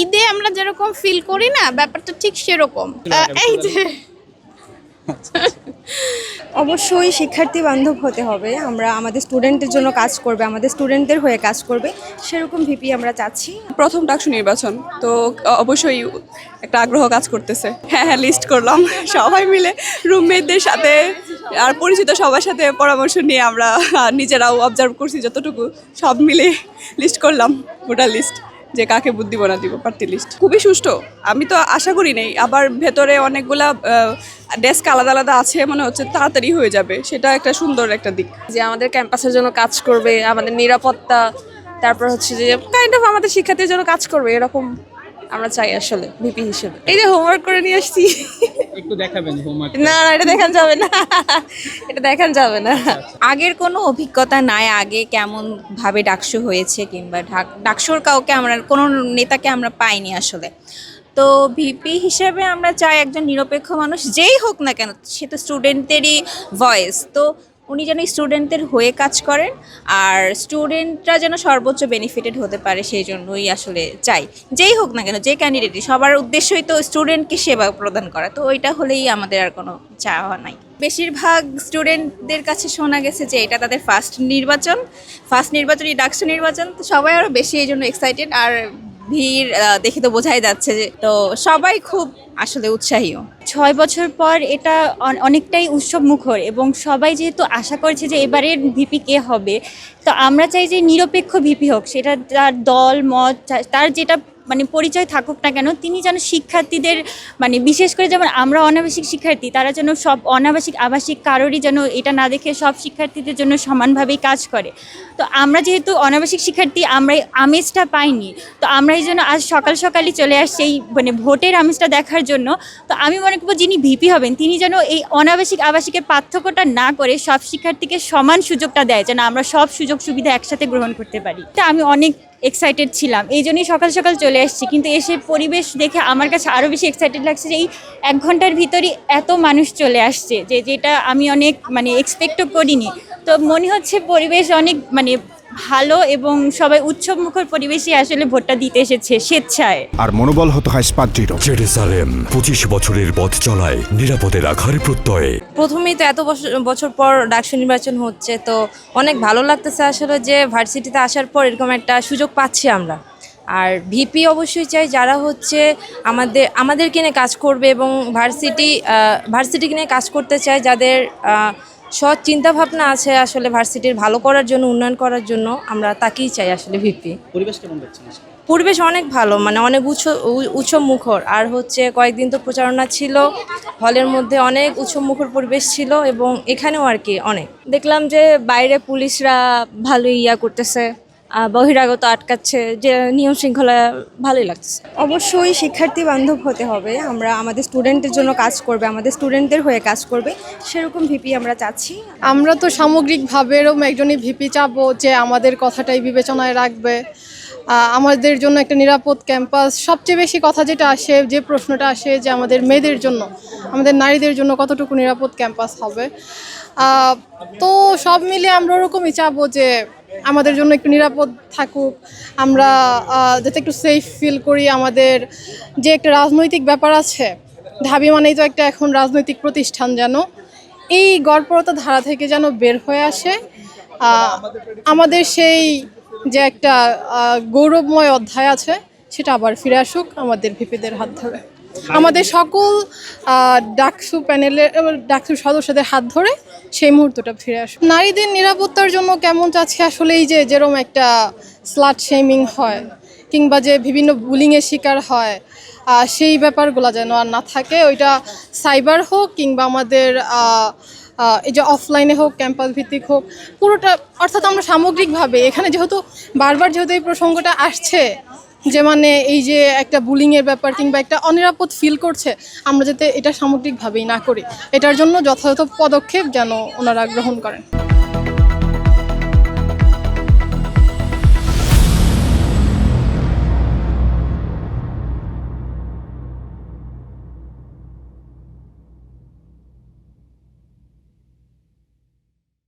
ঈদে আমরা যেরকম ফিল করি না ব্যাপারটা ঠিক সেরকম। এই যে অবশ্যই শিক্ষার্থী বান্ধব হতে হবে আমরা আমাদের স্টুডেন্টের জন্য কাজ করবে আমাদের স্টুডেন্টদের হয়ে কাজ করবে সেরকম ভিপি আমরা চাচ্ছি। প্রথম ডাকসু নির্বাচন তো অবশ্যই একটা আগ্রহ কাজ করতেছে। হ্যাঁ হ্যাঁ লিস্ট করলাম। সবাই মিলে রুমমেটদের সাথে আর পরিচিত সবার সাথে পরামর্শ নিয়ে আমরা নিজেরাও অবজার্ভ করছি যতটুকু সব মিলে লিস্ট করলাম ভোটার লিস্ট যে কাকে বুদ্ধি বনা দিব পার্টি লিস্ট খুবই সুষ্ঠু। আমি তো আশা করি নেই, আবার ভেতরে অনেকগুলা ডেস্ক আলাদা আলাদা আছে, মনে হচ্ছে তাড়াতাড়ি হয়ে যাবে। সেটা একটা সুন্দর একটা দিক। যে আমাদের ক্যাম্পাসের জন্য কাজ করবে, আমাদের নিরাপত্তা, তারপর হচ্ছে যে কাইন্ড অফ আমাদের শিক্ষার্থীর জন্য কাজ করবে, এরকম আমরা চাই আসলে ভিপি হিসেবে। এই যে হোমওয়ার্ক করে নিয়ে আসছি। একটু দেখাবেন হোমওয়ার্ক না না এটা দেখান যাবে না। এটা দেখান যাবে না। আগের কোনো অভিজ্ঞতা নাই আগে কেমন ভাবে ডাকসু হয়েছে কিংবা ডাকসুর কাউকে আমরা কোনো নেতাকে আমরা পাইনি আসলে। তো ভিপি হিসেবে আমরা চাই একজন নিরপেক্ষ মানুষ যেই হোক না কেন সে তো স্টুডেন্টদেরই ভয়েস তো উনি যেন স্টুডেন্টদের হয়ে কাজ করেন আর স্টুডেন্টরা যেন সর্বোচ্চ বেনিফিটেড হতে পারে সেই জন্যই আসলে চাই। যেই হোক না কেন, যে ক্যান্ডিডেটই সবার উদ্দেশ্যই তো স্টুডেন্টকে সেবা প্রদান করা, তো ওইটা হলেই আমাদের আর কোনো চাওয়া নাই। বেশিরভাগ স্টুডেন্টদের কাছে শোনা গেছে যে এটা তাদের ফার্স্ট নির্বাচন ফার্স্ট নির্বাচনই ডাকসু নির্বাচন, তো সবাই আরও বেশি এই জন্য এক্সাইটেড আর ভিড় দেখে তো বোঝাই যাচ্ছে যে, তো সবাই খুব আসলে উৎসাহীও ছয় বছর পর এটা অনেকটাই উৎসব মুখর এবং সবাই যেহেতু আশা করছে যে এবারের ভিপি কে হবে, তো আমরা চাই যে নিরপেক্ষ ভিপি হোক। সেটা তার দল, মত তার যেটা মানে পরিচয় থাকুক না কেন, তিনি যেন শিক্ষার্থীদের মানে বিশেষ করে যেমন আমরা অনাবাসিক শিক্ষার্থী, তারা যেন সব অনাবাসিক, আবাসিক কারোরই যেন এটা না দেখে সব শিক্ষার্থীদের জন্য সমানভাবেই কাজ করে। তো আমরা যেহেতু অনাবাসিক শিক্ষার্থী আমরা আমেজটা পাইনি। তো আমরা এই জন্য আজ সকাল সকালই চলে আসছি এই মানে ভোটের আমেজটা দেখার জন্য। তো আমি মনে করব যিনি ভিপি হবেন, তিনি যেন এই অনাবাসিক, আবাসিকের পার্থক্যটা না করে সব শিক্ষার্থীকে সমান সুযোগটা দেয়, যেন আমরা সব সুযোগ সুবিধা একসাথে গ্রহণ করতে পারি। তা আমি অনেক এক্সাইটেড ছিলাম। এই জন্যই সকাল সকাল চলে আসছি। কিন্তু এসে পরিবেশ দেখে আমার কাছে আরও বেশি এক্সাইটেড লাগছে যে এই এক ঘণ্টার ভিতরই এত মানুষ চলে আসছে যে যেটা আমি অনেক মানে এক্সপেক্টও করিনি। তো মনে হচ্ছে পরিবেশ অনেক মানে ভালো এবং সবাই উৎসব মুখর পরিবেশে আসলে ভোটটা দিতে এসেছে স্বেচ্ছায়। আর মনোবল হতে হয় স্পাত জেরুসালেম পঁচিশ বছরের পথ চলায় নিরাপদে রাখার প্রত্যয়ে। প্রথমেই তো এত বছর বছর পর ডাকসু নির্বাচন হচ্ছে তো অনেক ভালো লাগতেছে আসলে যে ভার্সিটিতে আসার পর এরকম একটা সুযোগ পাচ্ছি আমরা। আর ভিপি অবশ্যই চাই যারা হচ্ছে আমাদের আমাদেরকে নিয়ে কাজ করবে এবং ভার্সিটি ভার্সিটিকে নিয়ে কাজ করতে চায় যাদের আহ, সৎ চিন্তাভাবনা আছে আসলে ভার্সিটির ভালো করার জন্য উন্নয়ন করার জন্য আমরা তাকেই চাই আসলে ভিপি পরিবেশ কেমন দেখছেন পরিবেশ অনেক ভালো মানে অনেক উচ্চ উ- উৎসব মুখর আর হচ্ছে কয়েকদিন তো প্রচারণা ছিল হলের মধ্যে অনেক উৎসব মুখর পরিবেশ ছিল এবং এখানেও আর কি অনেক। দেখলাম যে বাইরে পুলিশরা ভালো ইয়া করতেছে। বহিরাগত আটকাচ্ছে যে নিয়ম শৃঙ্খলা ভালোই লাগছে। অবশ্যই শিক্ষার্থী বান্ধব হতে হবে আমরা আমাদের স্টুডেন্টের জন্য কাজ করবে আমাদের স্টুডেন্টদের হয়ে কাজ করবে সেরকম ভিপি আমরা চাচ্ছি। আমরা তো সামগ্রিকভাবে এরকম একজনই ভিপি চাবো যে আমাদের কথাটাই বিবেচনায় রাখবে। আমাদের জন্য একটা নিরাপদ ক্যাম্পাস। সবচেয়ে বেশি কথা যেটা আসে যে প্রশ্নটা আসে যে আমাদের মেয়েদের জন্য আমাদের নারীদের জন্য কতটুকু নিরাপদ ক্যাম্পাস হবে। তো সব মিলে আমরা ওরকমই চাবো যে আমাদের জন্য একটু নিরাপদ থাকুক। আমরা যাতে একটু সেফ ফিল করি আমাদের। যে একটা রাজনৈতিক ব্যাপার আছে, ঢাবি মানেই তো একটা এখন রাজনৈতিক প্রতিষ্ঠান যেন। এই গড়পরতা ধারা থেকে যেন বের হয়ে আসে। আমাদের সেই যে একটা গৌরবময় অধ্যায় আছে, সেটা আবার ফিরে আসুক। আমাদের ভিপিদের হাত ধরে। আমাদের সকল ডাকসু প্যানেলের ডাকসু সদস্যদের হাত ধরে সেই মুহূর্তটা ফিরে আসুক। নারীদের নিরাপত্তার জন্য কেমন চাচ্ছে আসলে এই যে যেরকম একটা স্লাট শেমিং হয়, কিংবা যে বিভিন্ন বুলিংয়ের শিকার হয় সেই ব্যাপারগুলো যেন আর না থাকে, ওইটা সাইবার হোক কিংবা আমাদের এই যে অফলাইনে হোক ক্যাম্পাস ভিত্তিক হোক, পুরোটা অর্থাৎ আমরা সামগ্রিকভাবে এখানে যেহেতু বারবার যেহেতু এই প্রসঙ্গটা আসছে যে মানে এই যে একটা বুলিংয়ের ব্যাপার কিংবা একটা অনিরাপদ ফিল করছে, আমরা যাতে এটা সামগ্রিকভাবেই না করি। এটার জন্য যথাযথ পদক্ষেপ যেন ওনারা গ্রহণ করেন।